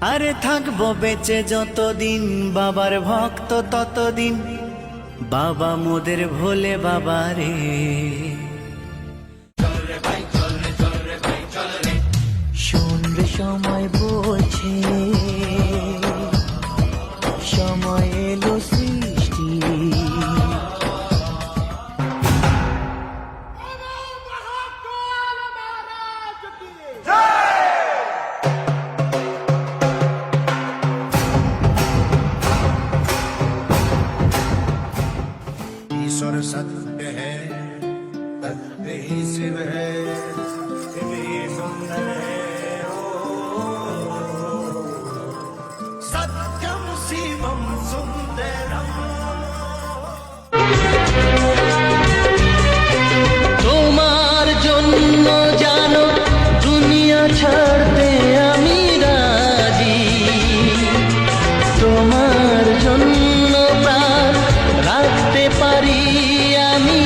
আরে থাকব বেঁচে যতদিন, বাবার ভক্ত ততদিন। বাবা মোদের ভোলে বাবা রে। শোন সময় বলছে, সময় এলো ईश्वर सत्य है सत्य ही शिव है জানি আমি